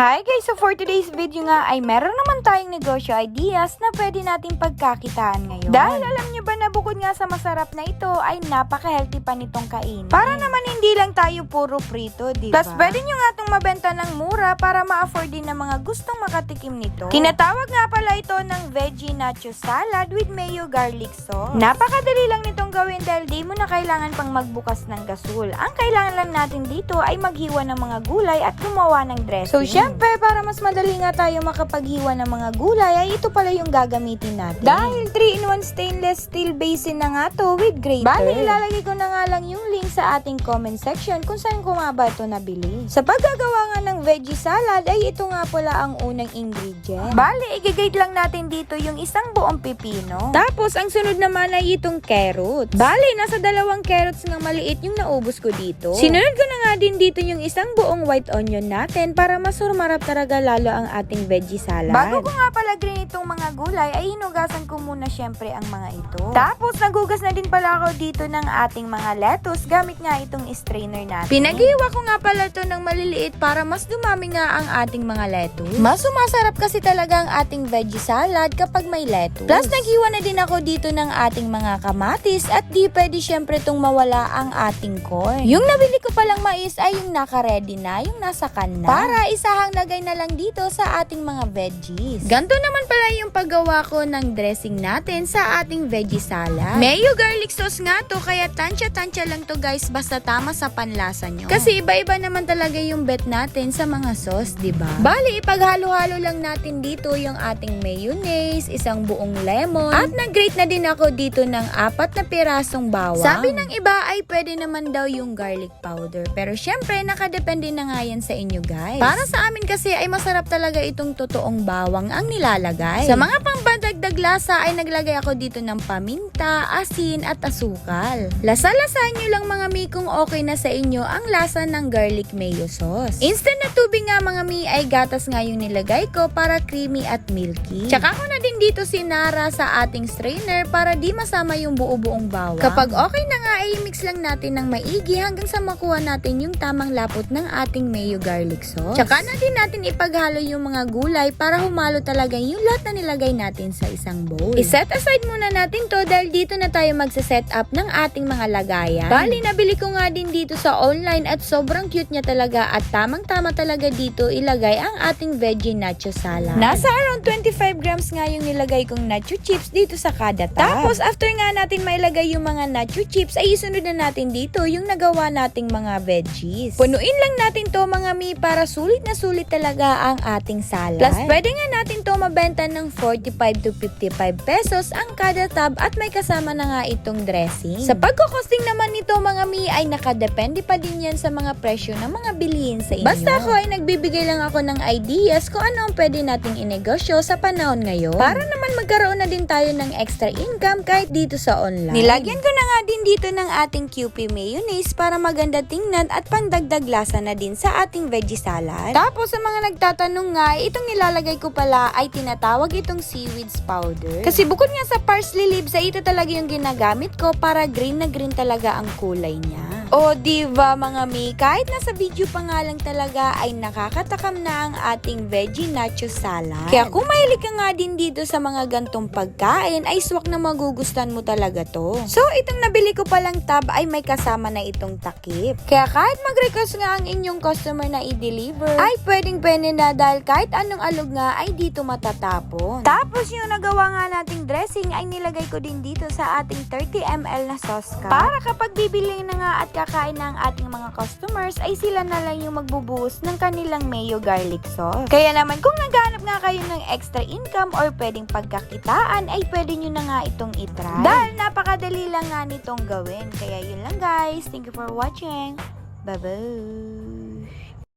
Hi guys! So for today's video nga ay meron naman tayong negosyo ideas na pwede nating pagkakitaan ngayon. Dahil alam nyo ba na bukod nga sa masarap na ito ay napaka-healthy pa nitong kainin. Para naman hindi lang tayo puro prito, di ba? Plus pwede nyo nga itong mabenta ng mura para ma-afford din ng mga gustong makatikim nito. Tinatawag nga pala ito ng veggie nacho salad with mayo garlic sauce. Napakadali lang nitong gawin dahil di mo na kailangan pang magbukas ng gasol. Ang kailangan lang natin dito ay maghiwa ng mga gulay at gumawa ng dressing. So syempre, para mas madali nga tayo makapaghiwa ng mga gulay ay ito pala yung gagamitin natin. Dahil 3-in-1 stainless steel basin na nga to with grater. Bali, ilalagay ko na nga lang yung link sa ating comment section kung saan ko nga ba ito nabili. Sa paggagawa nga ng veggie salad ay ito nga pala ang unang ingredient. Bali, igigate lang natin dito yung isang buong pipino. Tapos, ang sunod naman ay itong carrots. Bali, nasa dalawang carrots ng maliit yung naubos ko dito. Sinunod ko na nga din dito yung isang buong white onion natin para mas sumarap talaga lalo ang ating veggie salad. Bago ko nga pala green itong mga gulay, ay hinugasan ko muna syempre ang mga ito. Tapos, nagugas na din pala ako dito ng ating mga lettuce gamit nga itong strainer natin. Pinaghiwa ko nga pala ito ng maliliit para mas dumami nga ang ating mga lettuce. Mas sumasarap kasi talaga ang ating veggie salad kapag may lettuce. Plus, naghiwa na din ako dito ng ating mga kamatis at di pwede syempre itong mawala ang ating corn. Yung nabili ko palang mais ay yung naka-ready na, yung nasa can na. Para isahang lagay na lang dito sa ating mga veggies. Ganto naman pala yung paggawa ko ng dressing natin sa ating veggie salad. Mayo garlic sauce nga to, kaya tansya-tansya lang to guys, basta tama sa panlasa nyo. Kasi iba-iba naman talaga yung bet natin sa mga sauce, ba? Bali, ipaghalo-halo lang natin dito yung ating mayonnaise, isang buong lemon, at nag-grate na din ako dito ng apat na pirasong bawang. Sabi ng iba ay pwede naman daw yung garlic powder. Pero syempre, nakadepende na nga yan sa inyo guys. Para sa amin kasi ay masarap talaga itong totoong bawang ang nilalagay. Sa mga pambadagdag lasa ay naglagay ako dito ng paminta, asin at asukal. Lasa-lasahan nyo lang mga mi kung okay na sa inyo ang lasa ng garlic mayo sauce. Instant na tubig nga mga mi ay gatas nga yung nilagay ko para creamy at milky. Tsaka ko na din dito sinara sa ating strainer para di masama yung buo-buong bawang. Kapag okay na nga ay mix lang natin ng maigi hanggang sa makuha natin yung tamang lapot ng ating mayo garlic sauce. Tsaka na din natin ipaghalo yung mga gulay para humalo talaga yung lahat na nilagay natin sa isang bowl. I-set aside muna natin to dahil dito na tayo magsa-set up ng ating mga lagayan. Bali, nabili ko nga din dito sa online at sobrang cute niya talaga at tamang-tama talaga dito ilagay ang ating veggie nacho salad. Nasa around 25 grams nga yung nilagay kong nacho chips dito sa kada tab. Tapos, after nga natin mailagay yung mga nacho chips, ay isunod na natin dito yung nagawa nating mga veggies. Punuin lang natin to mga mi para sulit na sulit talaga ang ating salad. Plus, pwede nga natin to mabenta ng 45 to 55 pesos ang kada tab at may kasama na nga itong dressing. Sa pagkakosting naman nito mga mi ay nakadepende pa din yan sa mga presyo ng mga bilihin sa inyo. Basta ako ay nagbibigay lang ako ng ideas kung ano ang pwede nating inegosyo sa panahon ngayon. Para naman magkaroon na din tayo ng extra income kahit dito sa online. Nilagyan ko na nga din dito ng ating QP mayonnaise para maganda tingnan at pandagdag lasa na din sa ating veggie salad. Tapos sa mga nagtatanong nga, itong nilalagay ko pala ay tinatawag itong seaweeds powder. Kasi bukod nga sa parsley leaves ay ito talaga yung ginagamit ko para green na green talaga ang kulay niya. O diva mga mi, kahit nasa video pa nga lang talaga ay nakakatakam na ang ating veggie nacho salad. Kaya kung mahilig ka nga din dito sa mga gantong pagkain, ay swak na magugustuhan mo talaga to. So itong nabili ko palang tab ay may kasama na itong takip. Kaya kahit mag-request nga ang inyong customer na i-deliver, ay pwedeng pwede na dahil kahit anong alog nga ay dito matatapon. Tapos yung nagawa nga nating dressing ay nilagay ko din dito sa ating 30ml na sauce cup. Para kapag bibili na nga at kakain na ang ating mga customers, ay sila na lang yung magbubuhos ng kanilang mayo garlic sauce. Kaya naman kung naghahanap nga kayo ng extra income or pwedeng pagkakitaan, ay pwede nyo na nga itong itry. Dahil napakadali lang nga nitong gawin. Kaya yun lang guys. Thank you for watching. Bye-bye!